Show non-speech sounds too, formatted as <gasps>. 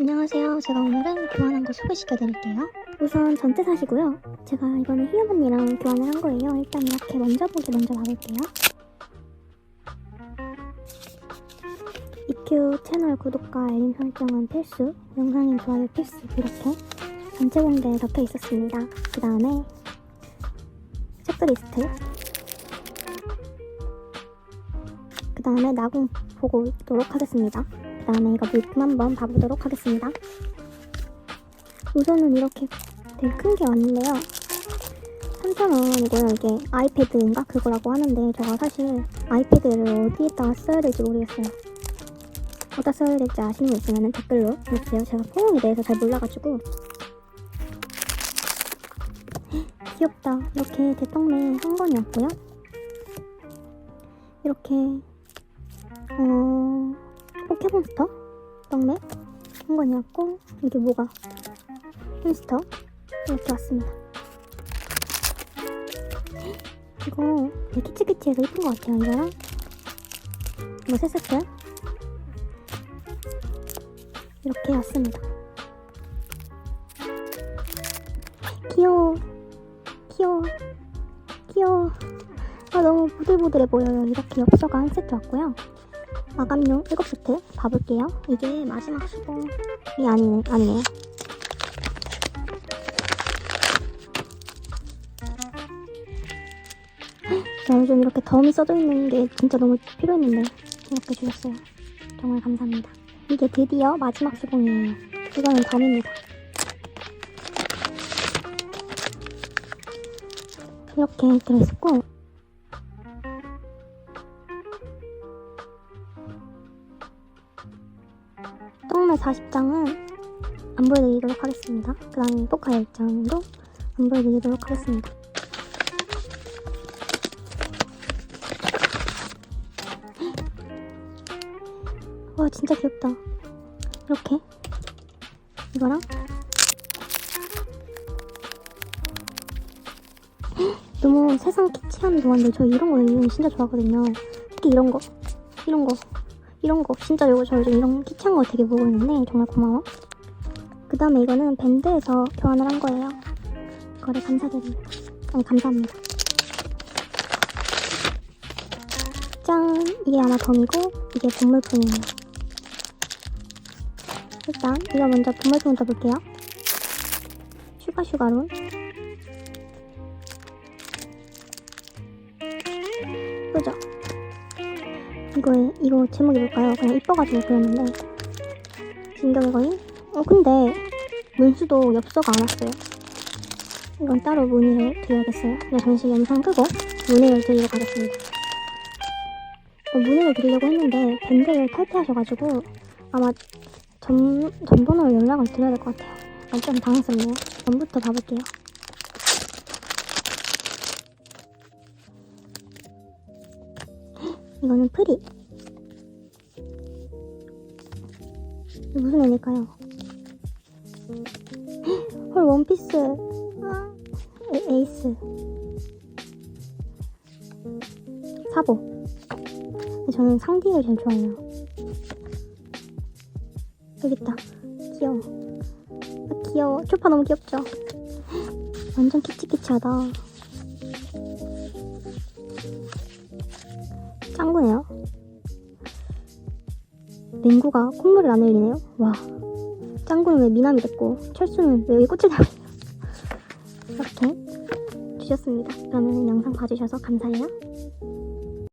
안녕하세요. 제가 오늘은 교환한 거 소개시켜 드릴게요. 우선 전체 사시고요. 제가 이번에 희엽 언니랑 교환을 한 거예요. 일단 이렇게 먼저 보기 먼저 봐볼게요. EQ 채널 구독과 알림 설정은 필수, 영상인 좋아요 필수 이렇게 전체 공대에 적혀 있었습니다. 그 다음에 체크리스트 그 다음에 나공 보고 있도록 하겠습니다. 그 다음에 이거 물품 한번 봐보도록 하겠습니다. 우선은 이렇게 되게 큰 게 왔는데요. 3,000원이고요. 이게 아이패드인가? 그거라고 하는데 제가 사실 아이패드를 어디에다가 써야 될지 모르겠어요. 어디다 써야 될지 아시는 분 있으면 댓글로 해주세요. 제가 포용에 대해서 잘 몰라가지고 귀엽다. 이렇게 대떡맨 한 권이 왔고요. 이렇게 어... 포켓몬스터 떡메 한 권이었고 이게 뭐가 햄스터 이렇게 왔습니다. 이거 되게 키치키치해서 예쁜 것 같아요. 이거랑 이거 세 세트 이렇게 왔습니다. 귀여워, 귀여워, 귀여워. 아 너무 보들보들해 보여요. 이렇게 엽서가 한 세트 왔고요. 마감용 7세트 봐볼게요. 이게 마지막 수봉이 아니네, 아니네요. 자, 요즘 이렇게 덤이 써져 있는 게 진짜 너무 필요했는데 이렇게 주셨어요. 정말 감사합니다. 이게 드디어 마지막 수봉이에요. 이거는 덤입니다. 이렇게 들어있었고 떡말 40장은 안 보여드리도록 하겠습니다. 그 다음에 포카 10장도 안 보여드리도록 하겠습니다. 와 진짜 귀엽다. 이렇게 이거랑 <gasps> 너무 세상 키치한 동안들 저 이런 거 진짜 좋아하거든요. 특히 이런 거 이런 거 이런 거 진짜 이거 저 요즘 이런 키치한 거 되게 보고 있는데 정말 고마워. 그 다음에 이거는 밴드에서 교환을 한 거예요. 이거를 감사드립니다. 아니 감사합니다. 짠! 이게 아마 덤이고 이게 본물품이에요. 일단 이거 먼저 본물품부터 볼게요. 슈가 슈가론 그죠? 이거 이거 제목이 뭘까요? 그냥 이뻐가지고 그렸는데 진격의 거인? 어 근데 문수도 엽서가 안 왔어요. 이건 따로 문의를 드려야겠어요. 네, 잠시 영상 끄고 문의를 드리러 가겠습니다. 어, 문의를 드리려고 했는데 밴드를 탈퇴하셔가지고 아마 전, 전번호로 연락을 드려야 될 것 같아요. 약간 좀 당황스럽네요. 전부터 봐볼게요. 이거는 프리. 무슨 애일까요? 헐 원피스. 아, 에, 에이스. 사보. 저는 상디를 제일 좋아해요. 여기 있다. 귀여워. 아, 귀여워. 초파 너무 귀엽죠? 완전 키치키치하다. 맹구가 콧물을 안 흘리네요. 와. 짱구는 왜 미남이 됐고, 철수는 왜 여기 꽃을 달고? 이렇게 주셨습니다. 그러면 영상 봐주셔서 감사해요.